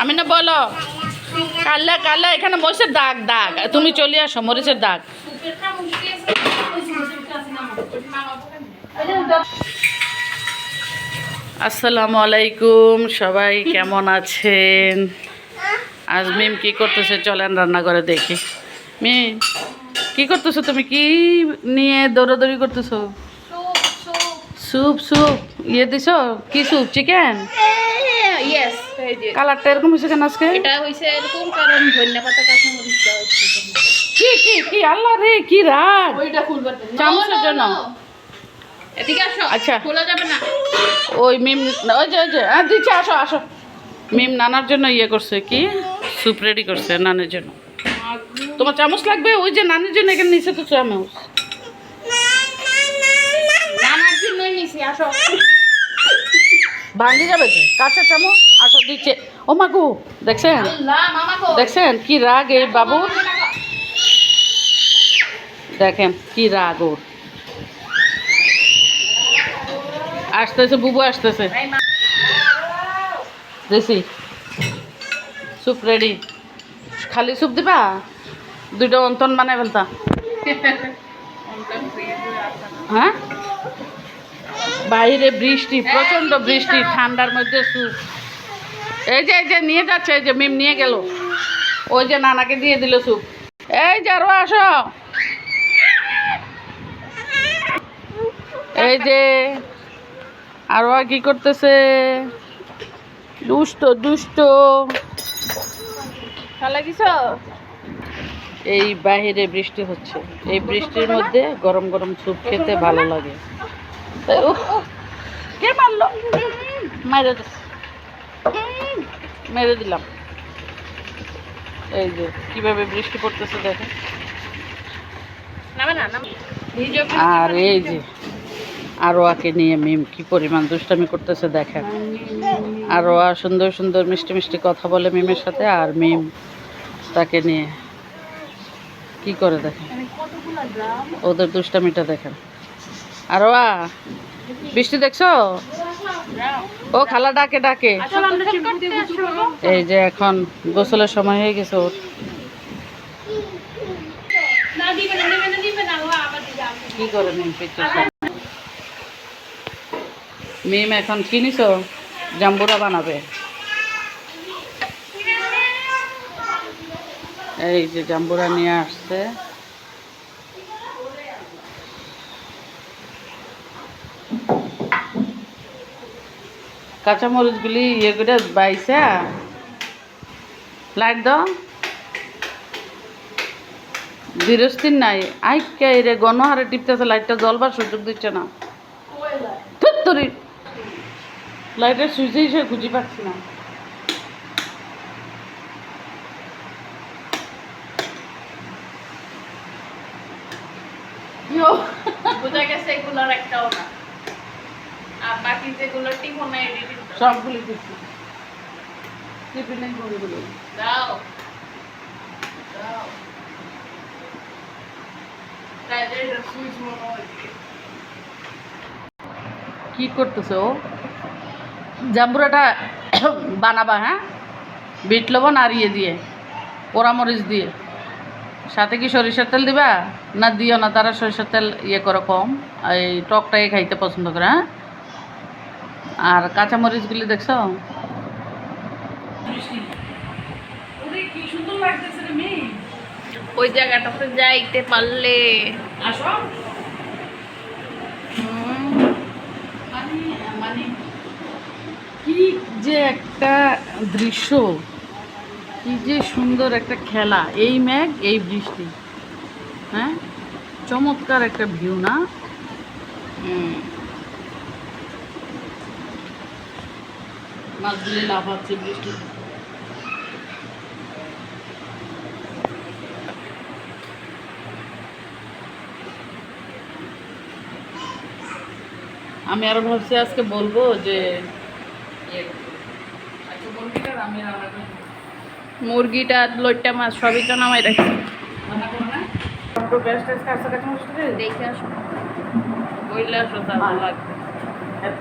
আমি না বলো। কাল্লা কাল্লা এখানে মরিচের দাগ দাগ। তুমি চলে আসো মরিচের দাগ। আসসালামু আলাইকুম সবাই কেমন আছেন? আজ মিম কি করতেছে? চলেন রান্না করে দেখি। মিম কি করতেছো তুমি? কি নিয়ে দৌড়াদৌড়ি করতেছো? স্যুপ স্যুপ ইয়ে দিছো? কি স্যুপ চিকেন ইয়েস এই যে কালারটা এরকম হয়েছে কেন আজকে? এটা হইছে এরকম কারণ ধন্যবাদ পাতা কাঁচা মরিচ দেওয়া হচ্ছে কি কি কি আল্লাহ রে কি রাগ। ওইটা খুলবার চামচের জন্য? এদিকে আসো আচ্ছা। খোলা যাবে না। ওই মিম ওই যে ওই যে হ্যাঁ দিচ্ছে আসো আসো। মিম নানার জন্য ইয়ে করছে কি? স্যুপ রেডি করছে নানের জন্য। তোমার চামচ লাগবে? ওই যে নানের জন্য এখানে নিচে তো চামচ। নানার জন্যই নিছি আসো। ভাঙি যাবে যে? কাঁচা চামচ আসো, দিচ্ছে। ও মাগু দেখছেন? দেখছেন? কি রাগ এই বাবু? দেখেন, কি রাগ ওর। আসতেছে, বুবু আসতেছে। দেশি স্যুপ রেডি। খালি স্যুপ দিবা? দুইটা অন্তন বানাই ফেলতা। হ্যাঁ? বাইরে বৃষ্টি প্রচণ্ড বৃষ্টি ঠান্ডার মধ্যে স্যুপ এই যে এই যে নিয়ে যাচ্ছে এই যে মিম নিয়ে গেল। ওই যে নানাকে দিয়ে দিল স্যুপ এই যে আরও আসো। এই যে আরও কি করতেছে? দুষ্ট দুষ্ট। এই বাহিরে বৃষ্টি হচ্ছে। এই বৃষ্টির মধ্যে গরম গরম স্যুপ খেতে ভালো লাগে। কে মারলো? মেরে মেরে দিলাম। এই যে কীভাবে বৃষ্টি পড়তেছে দেখো আর এই যে আরোয়াকে নিয়ে মিম কি পরিমাণ দুষ্টামি করতেছে দেখেন। আরোয়া সুন্দর সুন্দর মিষ্টি মিষ্টি কথা বলে মিমের সাথে আর মিম তাকে নিয়ে কি করে দেখেন? ওদের দুষ্টামিটা দেখেন। আরোয়া বৃষ্টি দেখছ? ও খালা ডাকে ডাকে। এই যে এখন গোসলের সময় হয়ে গেছে ওর। কি করে মিম এখন কিনিছো জাম্বুরা বানাবে। এই যে জাম্বুরা নিয়ে আসছে। কাঁচামরিচগুলি ইয়ে করে বাইছে লাইট দাও। ধীরস্থির নাই। আই কে রে, গণহারে টিপতেছে লাইটটা জ্বলবার সুযোগ দিচ্ছে না। ধুত্তরি লাইটের সুইচে সে খুঁজে পাচ্ছি না। বোঝা গেছে এগুলোর একটাও না। আর বাকি যেগুলো টিপো এডিটিং সবগুলি দিচ্ছি টিফিনে গুলিগুলো দাও। দাও। তাইলে সুইচ কি করতেছে? ও জাম্বুরাটা বানাবা হ্যাঁ? বিট লবণ আর ইয়ে দিয়ে? পোড়ামরিচ দিয়ে? সাথে কি সরিষার তেল দিবা? না দিও না তারা সরিষার তেল ইয়ে করো কম। এই টকটাই খাইতে পছন্দ করে হ্যাঁ? আর কাঁচামরিচগুলি দেখছ? ওই জায়গাটাতে যাইতে পারলে। আসো। মানে মানে কি যে একটা দৃশ্য কি যে সুন্দর একটা খেলা এই মেঘ এই বৃষ্টি। হ্যাঁ? চমৎকার একটা ভিউ না? হুম। মাছগুলি লাফাচ্ছে বৃষ্টি। আমি আরও ভাবছি আজকে বলব যে ইয়ে, আমি মুরগিটা লইট্টা মাছ সবই তো নামাই রাখছি? দেখে। আসো। বইলে আসো তারপর লাগবে। এত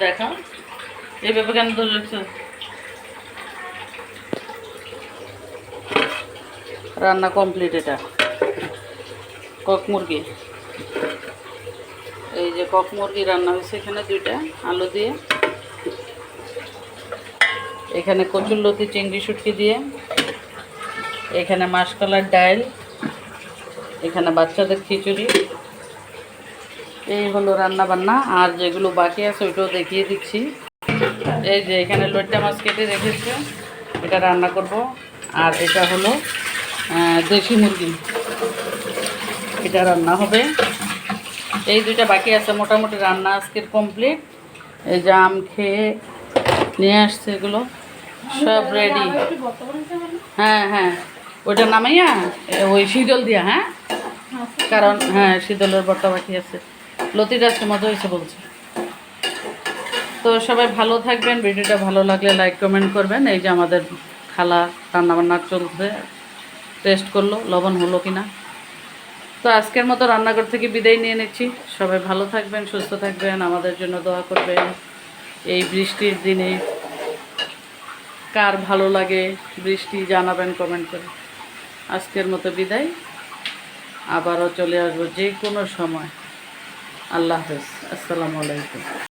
देखा রান্না কমপ্লিট এটা। কক মুরগি। এই যে কক মুরগি রান্না হয়েছে এখানে দুইটা, আলু দিয়ে। এখানে কচুরলতি চিংড়ি, শুটকি দিয়ে। এখানে মাসকলার ডাল এখানে বাচ্চাদের খিচুড়ি। এই হলো রান্না বান্না আর যেগুলো বাকি আছে ওইটাও দেখিয়ে দিচ্ছি। এই যে এখানে লইট্টা মাছ কেটে রেখেছে। এটা রান্না করব। আর এটা হলো দেশি মুরগি। এটা রান্না হবে। এই দুইটা বাকি আছে, মোটামুটি রান্না আজকের কমপ্লিট এই যে আম খেয়ে নিয়ে আসছে এগুলো। সব রেডি হ্যাঁ হ্যাঁ। ওইটা নামাইয়া ওই শীতল দিয়া হ্যাঁ? কারণ হ্যাঁ শীতলের বর্তা বাকি আছে। লতিটা আজকে মজা হয়েছে বলছে। তো সবাই ভালো থাকবেন। ভিডিওটা ভালো লাগলে লাইক কমেন্ট করবেন। এই যে আমাদের খালা, রান্নাবান্না চলছে। টেস্ট করল, লবণ হলো কি না তো আজকের মতো রান্নাঘর থেকে বিদায় নিয়ে নিচ্ছি। সবাই ভালো থাকবেন, সুস্থ থাকবেন, আমাদের জন্য দোয়া করবেন। এই বৃষ্টির দিনে কার ভালো লাগে বৃষ্টি জানাবেন কমেন্ট করে। আজকের মতো বিদায়। আবারও চলে আসব যে কোনো সময়। আল্লাহ হাফেজ। আসসালামু আলাইকুম।